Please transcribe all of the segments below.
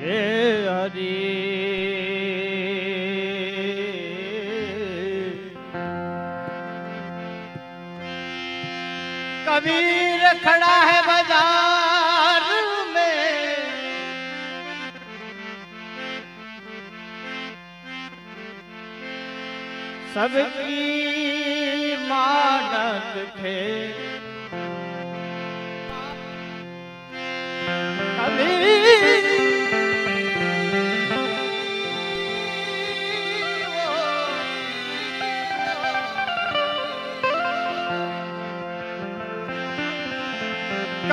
હે હરી. કબીર ખડા હે બજાર મે સબકી માનત ખે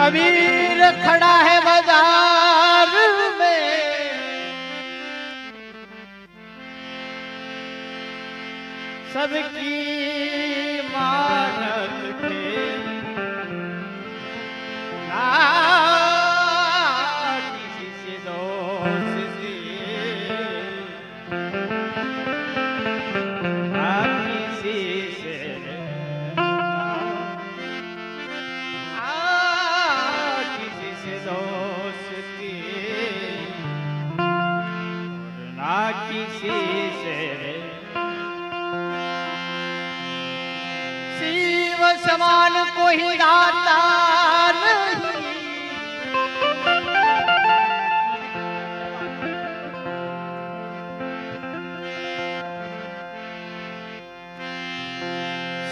कबीर खड़ा है बाजार में सबकी समान कोई दाता नहीं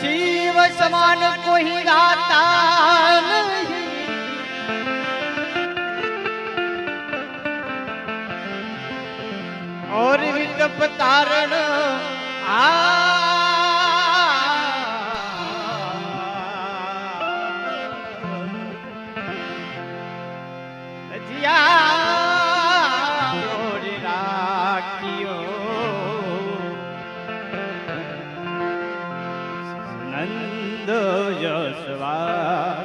शिव समान कोई दाता नहीं और विकप तारण आ નંદ યશવા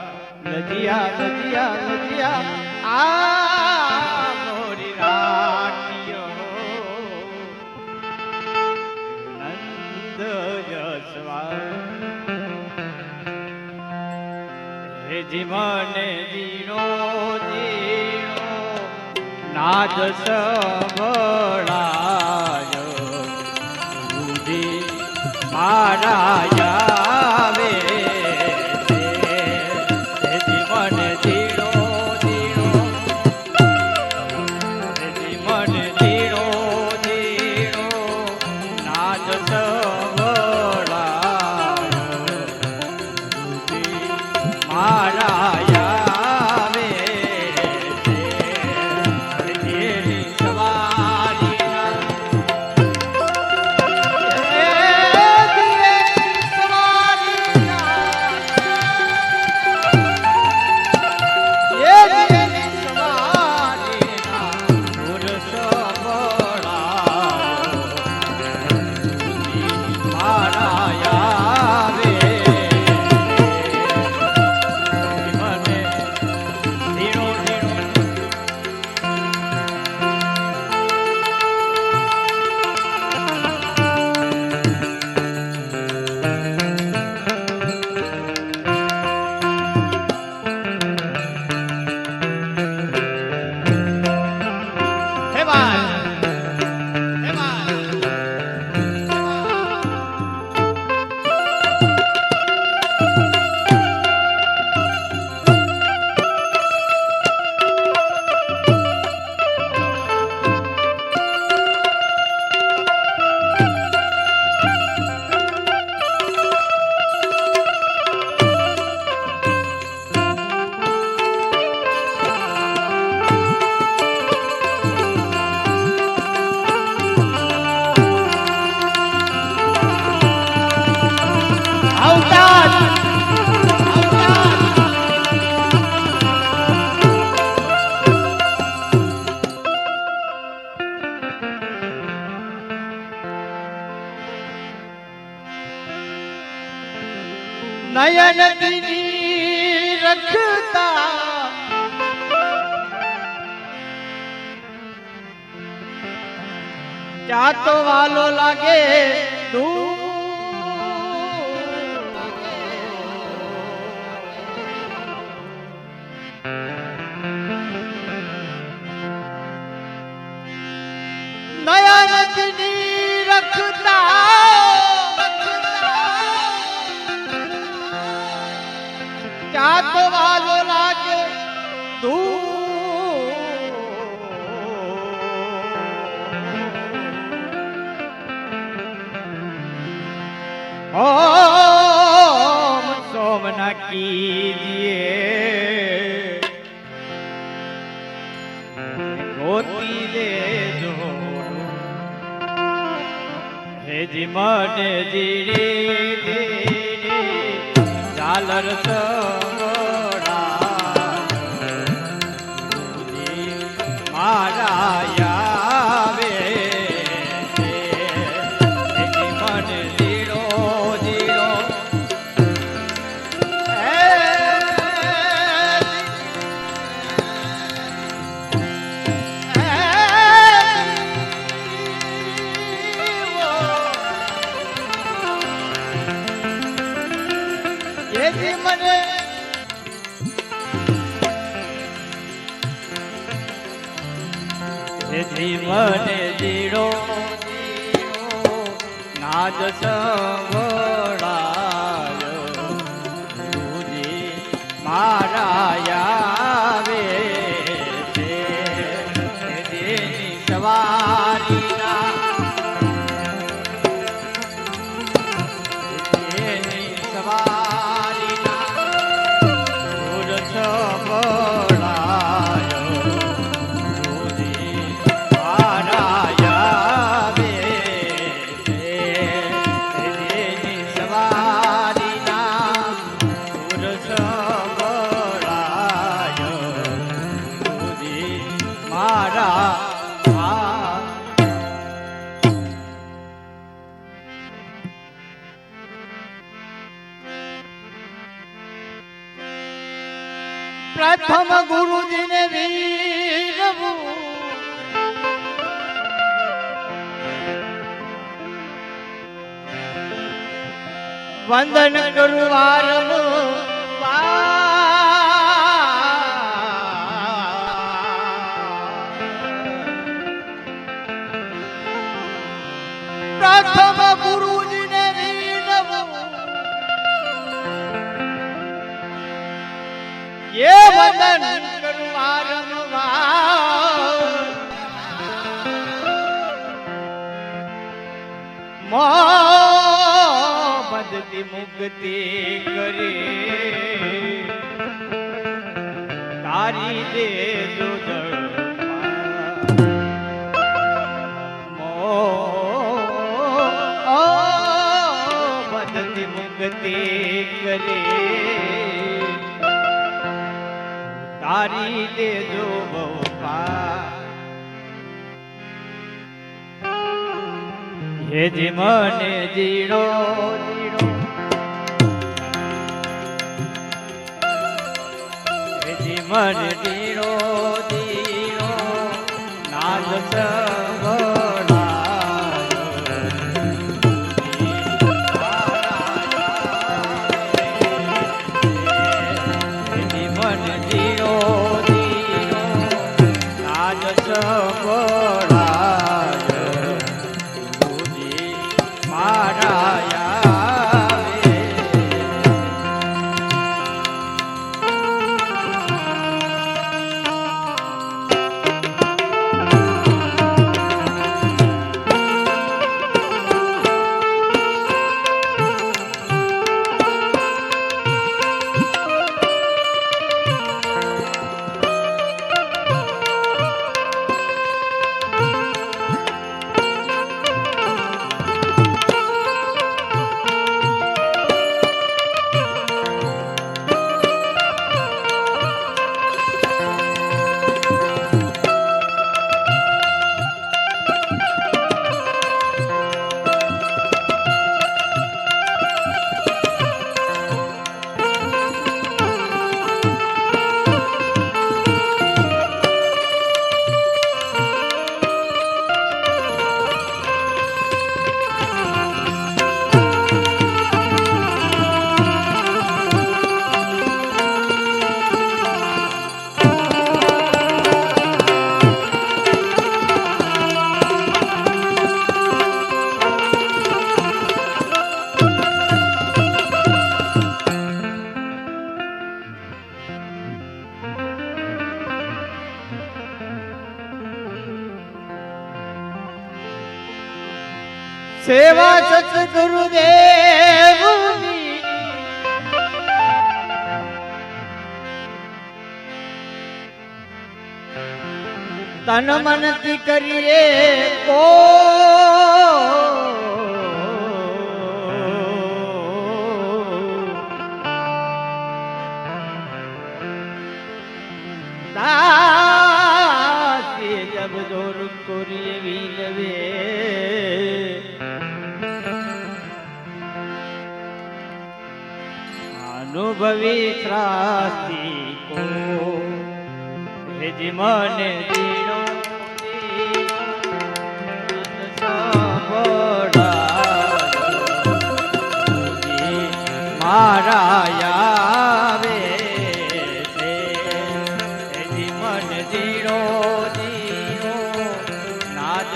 નદિયા નદિયા નદિયા આ મોરી રાખ્યો નંદ યશવા હે જીવને જીણો જીણો નાદ સંભળાયો સુધી જીડી જીડી ઝાલર સવડા નાદ સંભળાયો મારા પ્રથમ ગુરુજીને વીરવું. વંદન કરવા વદન કરું વારંવાર બદલી મુક્તિ કરી તારી દે દુધ મુક્તિ કરી. તારી દેજો બપા હેજી મને જીણો જીડો હેજી મને જીણો જીણો. નાદ મન તન મન દીકરી રે કો અનુભવી ત્રાસી કો. હેજી મને દી મારા વે મન જીરો જીરો નાદ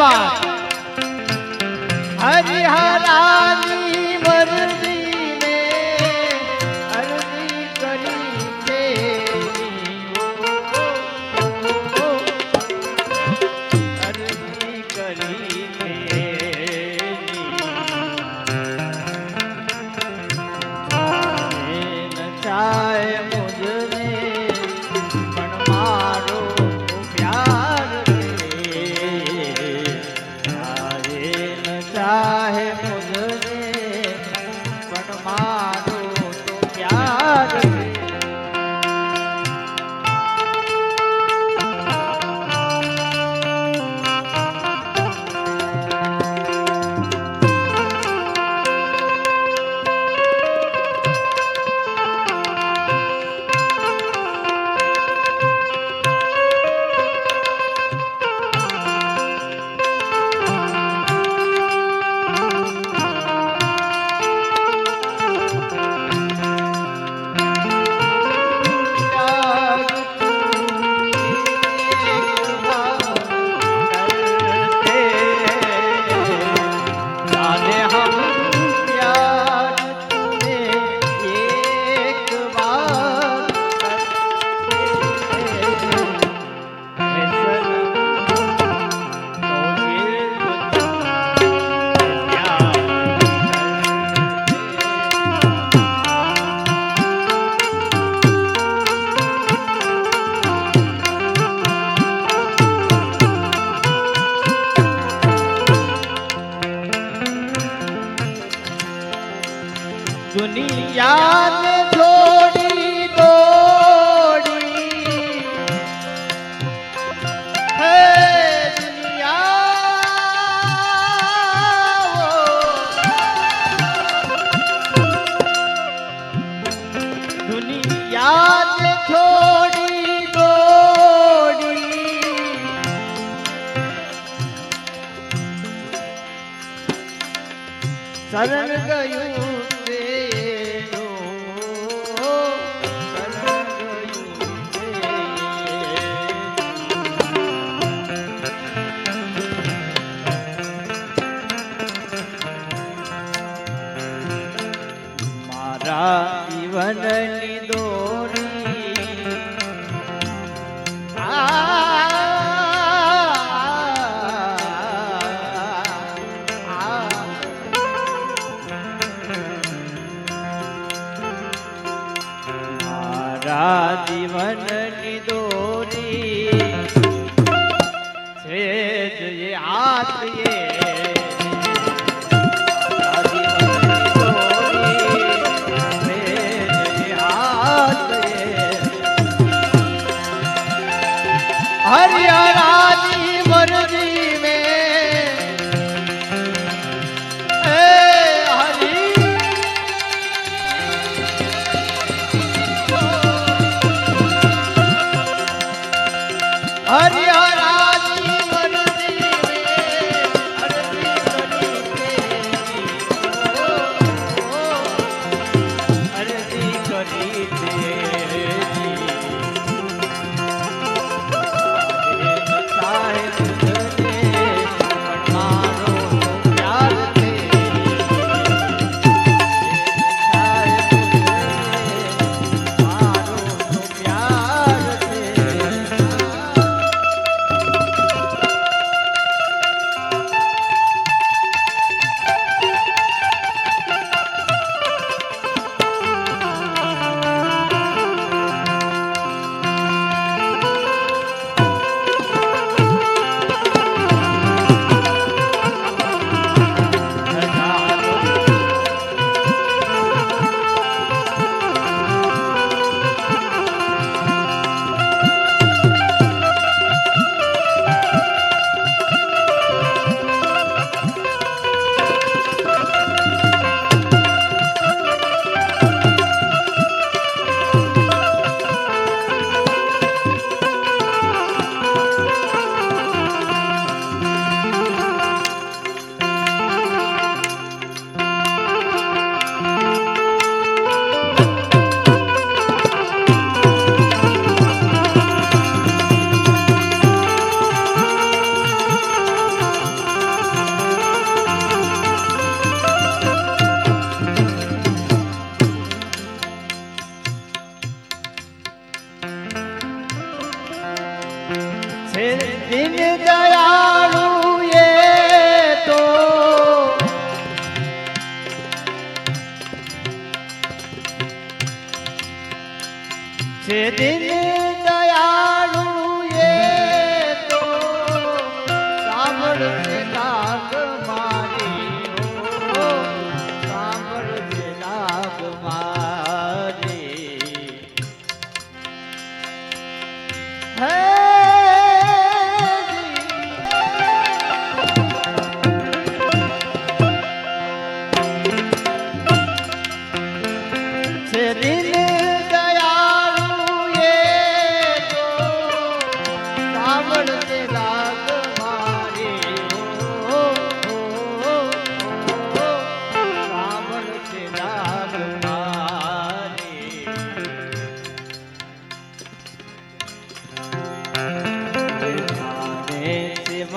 વાત હરિહરા राजा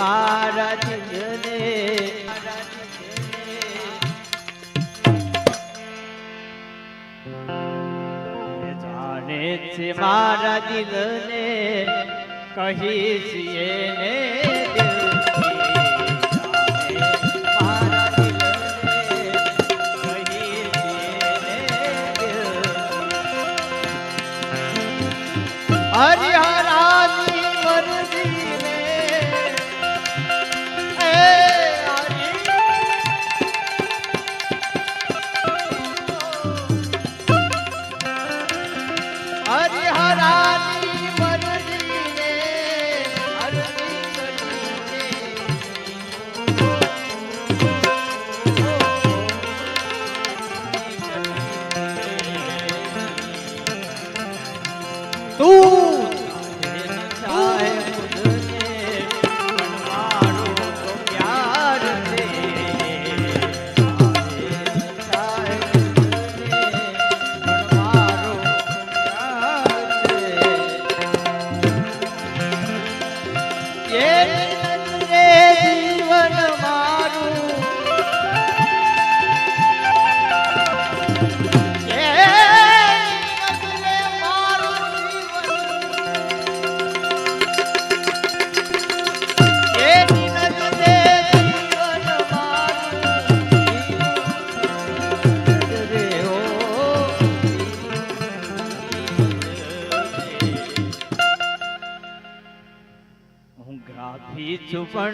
છે જને જાણે છે મારા દિલને કહી છીએ દિલથી.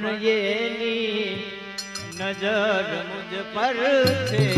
પણ એની નજર મુજ પર છે.